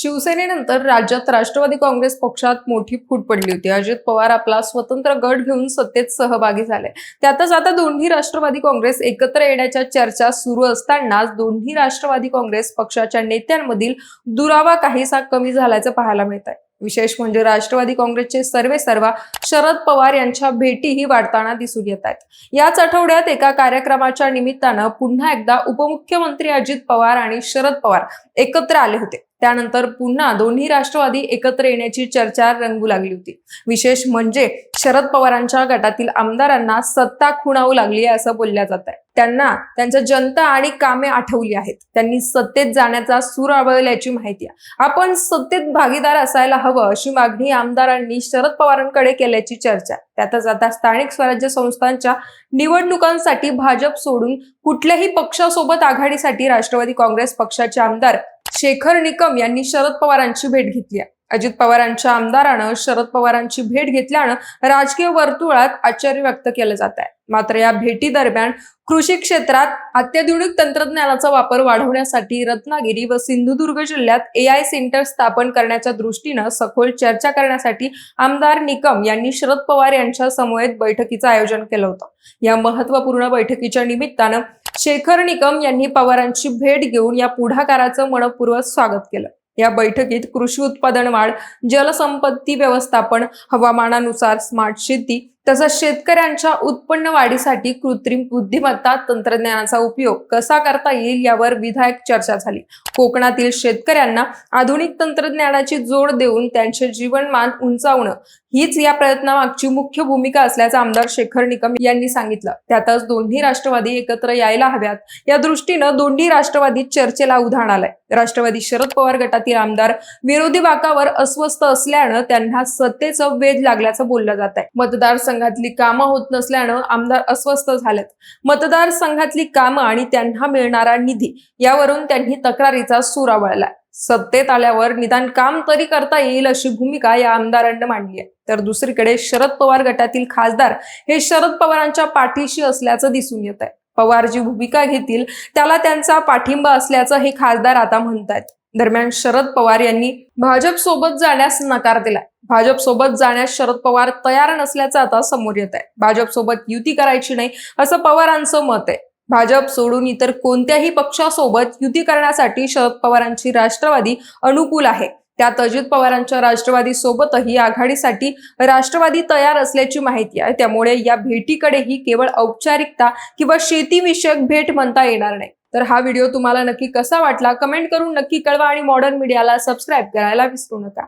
शिवसेनेनंतर राज्यात राष्ट्रवादी काँग्रेस पक्षात मोठी फूट पडली होती. अजित पवार आपला स्वतंत्र गट घेऊन सत्तेत सहभागी झाले. त्यातच आता दोन्ही राष्ट्रवादी काँग्रेस एकत्र येण्याच्या चर्चा सुरू असतानाच दोन्ही राष्ट्रवादी काँग्रेस पक्षाच्या नेत्यांमधील दुरावा काहीसा कमी झाल्याचं पाहायला मिळत आहे विशेष म्हणजे राष्ट्रवादी काँग्रेसचे सर्वे सर्वा शरद पवार यांच्या भेटीही वाढताना दिसून येत आहेत. याच आठवड्यात एका कार्यक्रमाच्या निमित्तानं पुन्हा एकदा उपमुख्यमंत्री अजित पवार आणि शरद पवार एकत्र आले होते. त्यानंतर पुन्हा दोन्ही राष्ट्रवादी एकत्र येण्याची चर्चा रंगू लागली होती. विशेष म्हणजे शरद पवारांच्या गटातील आमदारांना सत्ता खुणावू लागली आहे असं बोलल्या जात आहे. त्यांना त्यांच्या जनता आणि कामे आठवली आहेत. त्यांनी सत्तेत जाण्याचा सूर आवळल्याची माहिती आहे. आपण सत्तेत भागीदार असायला हवं अशी मागणी आमदारांनी शरद पवारांकडे केल्याची चर्चा त्यातच आता स्थानिक स्वराज्य संस्थांच्या निवडणुकांसाठी भाजप सोडून कुठल्याही पक्षासोबत आघाडीसाठी राष्ट्रवादी काँग्रेस पक्षाचे आमदार शेखर निकम यांनी शरद पवारांची भेट घेतली आहे. अजित पवारांच्या आमदारानं शरद पवारांची भेट घेतल्यानं राजकीय वर्तुळात आश्चर्य व्यक्त केलं जात आहे. मात्र या भेटी दरम्यान कृषी क्षेत्रात अत्याधुनिक तंत्रज्ञानाचा वापर वाढवण्यासाठी रत्नागिरी व सिंधुदुर्ग जिल्ह्यात ए आय सेंटर स्थापन करण्याच्या दृष्टीनं सखोल चर्चा करण्यासाठी आमदार निकम यांनी शरद पवार यांच्या समवेत बैठकीचं आयोजन केलं होतं. या महत्त्वपूर्ण बैठकीच्या निमित्तानं शेखर निकम यांनी पवारांची भेट घेऊन या पुढाकाराचं मनपूर्वक स्वागत केलं. या बैठकीत कृषी उत्पादन वाढ जलसंपत्ती व्यवस्थापन हवामानानुसार स्मार्ट शेती तसंच शेतकऱ्यांच्या उत्पन्न वाढीसाठी कृत्रिम बुद्धिमत्ता तंत्रज्ञानाचा उपयोग कसा करता येईल यावर विधायक चर्चा झाली. कोकणातील शेतकऱ्यांना आधुनिक तंत्रज्ञानाची जोड देऊन त्यांचे जीवनमान उंचावणं हीच या प्रयत्नामागची मुख्य भूमिका असल्याचं आमदार शेखर निकम यांनी सांगितलं. त्यातच दोन्ही राष्ट्रवादी एकत्र यायला हव्यात. या दृष्टीनं दोन्ही राष्ट्रवादी चर्चेला उधाण आलंय. राष्ट्रवादी शरद पवार गटातील आमदार विरोधी बाकावर अस्वस्थ असल्यानं त्यांना सत्तेचं वेध लागल्याचं बोललं जात आहे मतदारसंघातली कामं होत नसल्यानं आमदार अस्वस्थ झालेत. मतदारसंघातली कामं आणि त्यांना मिळणारा निधी यावरून त्यांनी तक्रारीचा सूर आवळला सत्तेत आल्यावर निदान काम तरी करता येईल अशी भूमिका या आमदारांनी मांडली आहे. तर दुसरीकडे शरद पवार गटातील खासदार हे शरद पवारांच्या पाठीशी असल्याचं दिसून येत आहे पवार जी भूमिका घेतील त्याला त्यांचा पाठिंबा असल्याचं हे खासदार आता म्हणतायत. दरम्यान शरद पवार यांनी भाजप सोबत जाण्यास नकार दिलाय भाजप सोबत जाण्यास शरद पवार तयार नसल्याचं आता समोर येत आहे. भाजप सोबत युती करायची नाही असं पवारांचं मत आहे. भाजप सोडून इतर कोणत्याही पक्षासोबत युती करण्यासाठी शरद पवारांची राष्ट्रवादी अनुकूल आहे. त्यात अजित पवारांच्या राष्ट्रवादी सोबतही आघाडीसाठी राष्ट्रवादी तयार असल्याची माहिती आहे. त्यामुळे या भेटीकडेही केवळ औपचारिकता किंवा शेतीविषयक भेट म्हणता येणार नाही. तर हा व्हिडिओ तुम्हाला नक्की कसा वाटला? कमेंट करून नक्की कळवा आणि मॉडर्न मीडियाला सबस्क्राईब करायला विसरू नका.